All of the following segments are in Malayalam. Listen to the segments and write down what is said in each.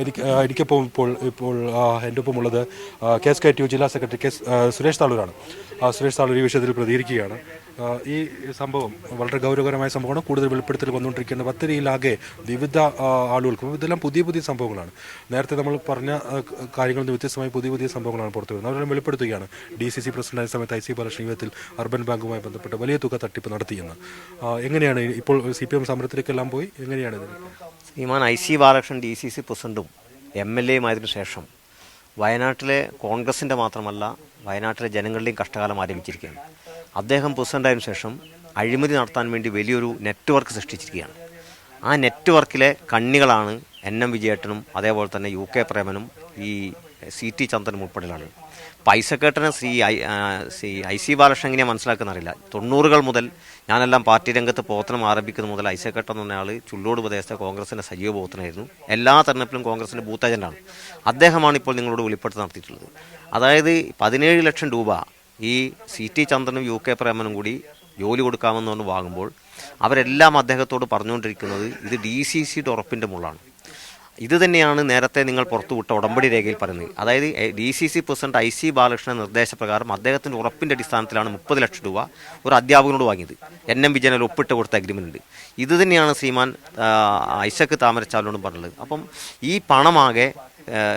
എനിക്ക് എനിക്കിപ്പോൾ ഇപ്പോൾ ഇപ്പോൾ എന്റെ ഒപ്പമുള്ളത് K S K T U ജില്ലാ സെക്രട്ടറി കെ സുരേഷ് താളൂരാണ്. സുരേഷ് താളൂർ ഈ വിഷയത്തിൽ പ്രതികരിക്കുകയാണ്. ഈ സംഭവം വളരെ ഗൗരവകരമായ സംഭവമാണ്. കൂടുതൽ വെളിപ്പെടുത്തൽ വന്നുകൊണ്ടിരിക്കുന്ന പത്തിരിയിലാകെ വിവിധ ആളുകൾക്കും ഇതെല്ലാം പുതിയ പുതിയ സംഭവങ്ങളാണ്. നേരത്തെ നമ്മൾ പറഞ്ഞ കാര്യങ്ങളിൽ നിന്ന് വ്യത്യസ്തമായി പുതിയ പുതിയ സംഭവങ്ങളാണ് പുറത്തു വരുന്നത്. അവരെല്ലാം വെളിപ്പെടുത്തുകയാണ്. ഡി സി സി പ്രസിഡന്റായ സമയത്ത് ഐ സി ബാലകൃഷ്ണൻ യുവത്തിൽ അർബൻ ബാങ്കുമായി ബന്ധപ്പെട്ട് വലിയ തുക തട്ടിപ്പ് നടത്തിയെന്ന്. എങ്ങനെയാണ് ഇപ്പോൾ സി പി എം സമരത്തിലേക്കെല്ലാം പോയി? എങ്ങനെയാണ് ഇതിന് Sriman I C Balakrishnan D C C പ്രസിഡന്റും എം എൽ എയും ആയതിനു ശേഷം വയനാട്ടിലെ കോൺഗ്രസിന്റെ മാത്രമല്ല വയനാട്ടിലെ ജനങ്ങളുടെയും കഷ്ടകാലം ആരംഭിച്ചിരിക്കുകയാണ്. അദ്ദേഹം പ്രസിഡന്റായതിനു ശേഷം അഴിമതി നടത്താൻ വേണ്ടി വലിയൊരു നെറ്റ്വർക്ക് സൃഷ്ടിച്ചിരിക്കുകയാണ്. ആ നെറ്റ്വർക്കിലെ കണ്ണികളാണ് എൻ എം വിജയേട്ടനും അതേപോലെ തന്നെ യു കെ പ്രേമനും ഈ സി ടി ചന്ദ്രനും ഉൾപ്പെടെയാണ് പൈസക്കേട്ടനെ Shri I Shri I C Balakrishnan എങ്ങനെയാണ് മനസ്സിലാക്കുന്നറിയില്ല തൊണ്ണൂറുകൾ മുതൽ ഞാനെല്ലാം പാർട്ടി രംഗത്ത് പ്രവർത്തനം ആരംഭിക്കുന്ന മുതൽ ഐസക്കേട്ടൻ എന്ന ആൾ ചുള്ളോട് പ്രദേശത്തെ കോൺഗ്രസിന്റെ സജീവ പ്രവർത്തനമായിരുന്നു. എല്ലാ തെരഞ്ഞെടുപ്പിലും കോൺഗ്രസിന്റെ ബൂത്ത് ഏജന്റാണ് അദ്ദേഹമാണ് ഇപ്പോൾ നിങ്ങളോട് വെളിപ്പെടുത്തി നടത്തിയിട്ടുള്ളത്. അതായത് പതിനേഴ് ലക്ഷം രൂപ ഈ സി ടി ചന്ദ്രനും യു കെ പ്രേമനും കൂടി ജോലി കൊടുക്കാമെന്ന് പറഞ്ഞ് വാങ്ങുമ്പോൾ അവരെല്ലാം അദ്ദേഹത്തോട് പറഞ്ഞുകൊണ്ടിരിക്കുന്നത് ഇത് ഡി സി സിയുടെ ഉറപ്പിന്റെ മുള്ളാണ്. ഇത് തന്നെയാണ് നേരത്തെ നിങ്ങൾ പുറത്തുവിട്ട ഉടമ്പടി രേഖയിൽ പറയുന്നത്. അതായത് D C C president I C Balakrishnan നിർദ്ദേശപ്രകാരം അദ്ദേഹത്തിന്റെ ഉറപ്പിന്റെ അടിസ്ഥാനത്തിലാണ് മുപ്പത് ലക്ഷം രൂപ ഒരു അധ്യാപകനോട് വാങ്ങിയത്. എൻ എം വിജയനിൽ ഒപ്പിട്ട് കൊടുത്ത അഗ്രിമെന്റ് ഉണ്ട്. ഇത് തന്നെയാണ് ശ്രീമാൻ ഐസക് താമരച്ചാലോടും പറഞ്ഞത്. അപ്പം ഈ പണമാകെ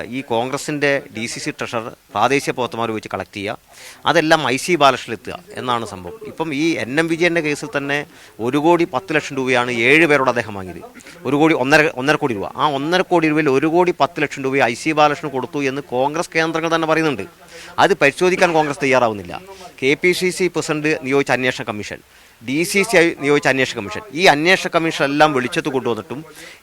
ഈ കോൺഗ്രസിന്റെ ഡി സി സി ട്രഷറർ പ്രാദേശിക പ്രവർത്തകന്മാർ വെച്ച് കളക്ട് ചെയ്യുക. അതെല്ലാം ഐ സി ബാലകൃഷ്ണനിൽ എന്നാണ് സംഭവം. ഇപ്പം ഈ എൻ എം വിജയന്റെ കേസിൽ തന്നെ ഒരു കോടി പത്ത് ലക്ഷം രൂപയാണ് ഏഴ് പേരോട് അദ്ദേഹം വാങ്ങിയത്. ഒരു കോടി ഒന്നര ഒന്നര കോടി രൂപ. ആ ഒന്നര കോടി രൂപയിൽ ഒരു കോടി പത്ത് ലക്ഷം രൂപ ഐ സി ബാലകൃഷ്ണൻ കൊടുത്തു എന്ന് കോൺഗ്രസ് കേന്ദ്രങ്ങൾ തന്നെ പറയുന്നുണ്ട്. അത് പരിശോധിക്കാൻ കോൺഗ്രസ് തയ്യാറാവുന്നില്ല. K P C C president നിയോഗിച്ച അന്വേഷണ കമ്മീഷൻ. ഡി സി സി നിയോഗിച്ച അന്വേഷണ കമ്മീഷൻ. ഈ അന്വേഷണ കമ്മീഷൻ എല്ലാം വെളിച്ചത്ത് കൊണ്ടുവന്നിട്ടും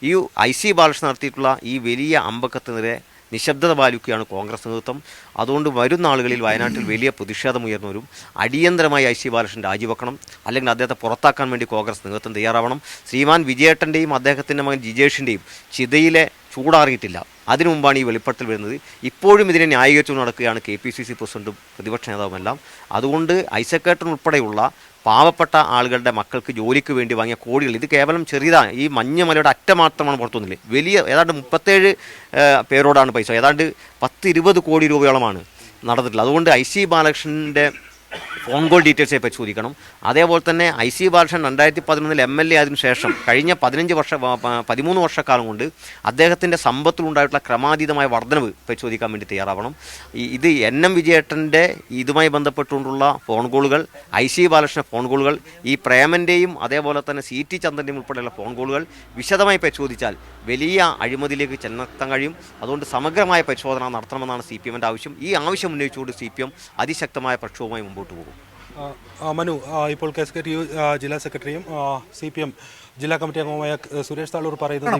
ഈ ഐ സി ബാലകൃഷ്ണൻ നടത്തിയിട്ടുള്ള ഈ വലിയ അമ്പക്കത്തിനെതിരെ നിശബ്ദത പാലിക്കുകയാണ് കോൺഗ്രസ് നേതൃത്വം. അതുകൊണ്ട് വരുന്ന ആളുകളിൽ വയനാട്ടിൽ വലിയ പ്രതിഷേധമുയർന്നവരും അടിയന്തരമായി ഐ സി ബാലകൃഷ്ണൻ രാജിവെക്കണം. അല്ലെങ്കിൽ അദ്ദേഹത്തെ പുറത്താക്കാൻ വേണ്ടി കോൺഗ്രസ് നേതൃത്വം തയ്യാറാവണം. ശ്രീമാൻ വിജയേട്ടന്റെയും അദ്ദേഹത്തിന്റെ മകൻ ജിജേഷിന്റെയും ചിതയിലെ ചൂടാറിയിട്ടില്ല. അതിനു മുമ്പാണ് ഈ വെളിപ്പെടുത്തൽ വരുന്നത്. ഇപ്പോഴും ഇതിനെ ന്യായീകരിച്ചു നടക്കുകയാണ് കെ പി സി സി പ്രസിഡന്റും പ്രതിപക്ഷ നേതാവുമെല്ലാം. അതുകൊണ്ട് ഐസക്കേട്ടൻ ഉൾപ്പെടെയുള്ള പാവപ്പെട്ട ആളുകളുടെ മക്കൾക്ക് ജോലിക്ക് വേണ്ടി വാങ്ങിയ കോടികൾ. ഇത് കേവലം ചെറിയതാണ്. ഈ മഞ്ഞമലയുടെ അറ്റ മാത്രമാണ് പുറത്തു വന്നില്ലേ? വലിയ ഏതാണ്ട് മുപ്പത്തേഴ് പേരോടാണ് പൈസ. ഏതാണ്ട് പത്ത് ഇരുപത് കോടി രൂപയോളമാണ് നടന്നിട്ടുള്ളത്. അതുകൊണ്ട് ഐ സി ബാലകൃഷ്ണന്റെ ഫോൺ കോൾ ഡീറ്റെയിൽസെ പരിശോധിക്കണം അതേപോലെ തന്നെ ഐ സി ബാലകൃഷ്ണൻ രണ്ടായിരത്തി പതിനൊന്നിൽ എം എൽ എ ആയതിനു ശേഷം കഴിഞ്ഞ പതിനഞ്ച് വർഷ പതിമൂന്ന് വർഷക്കാലം കൊണ്ട് അദ്ദേഹത്തിന്റെ സമ്പത്തിലുണ്ടായിട്ടുള്ള ക്രമാതീതമായ വർധനവ് പരിശോധിക്കാൻ വേണ്ടി തയ്യാറാവണം. ഇത് എൻ എം വിജയേട്ടന്റെ ഇതുമായി ബന്ധപ്പെട്ടുകൊണ്ടുള്ള ഫോൺ കോളുകൾ ഐ സി ബാലകൃഷ്ണ ഫോൺ കോളുകൾ ഈ പ്രേമന്റെയും അതേപോലെ തന്നെ സി ടി ചന്ദ്രന്റെയും ഉൾപ്പെടെയുള്ള ഫോൺ കോളുകൾ വിശദമായി പരിശോധിച്ചാൽ വലിയ അഴിമതിയിലേക്ക് ചെന്നെത്താൻ കഴിയും. അതുകൊണ്ട് സമഗ്രമായ പരിശോധന നടത്തണമെന്നാണ് സി പി എമ്മിന്റെ ആവശ്യം. ഈ ആവശ്യം ഉന്നയിച്ചുകൊണ്ട് സി പി എം അതിശക്തമായ പ്രക്ഷോഭമായി മുമ്പോട്ട് പോകും. ആ, ആ, മനു ഇപ്പോൾ K S K T U ജില്ലാ സെക്രട്ടറിയും സി പി എം ജില്ലാ കമ്മിറ്റി അംഗവുമായ സുരേഷ് താളൂർ പറയുന്നത്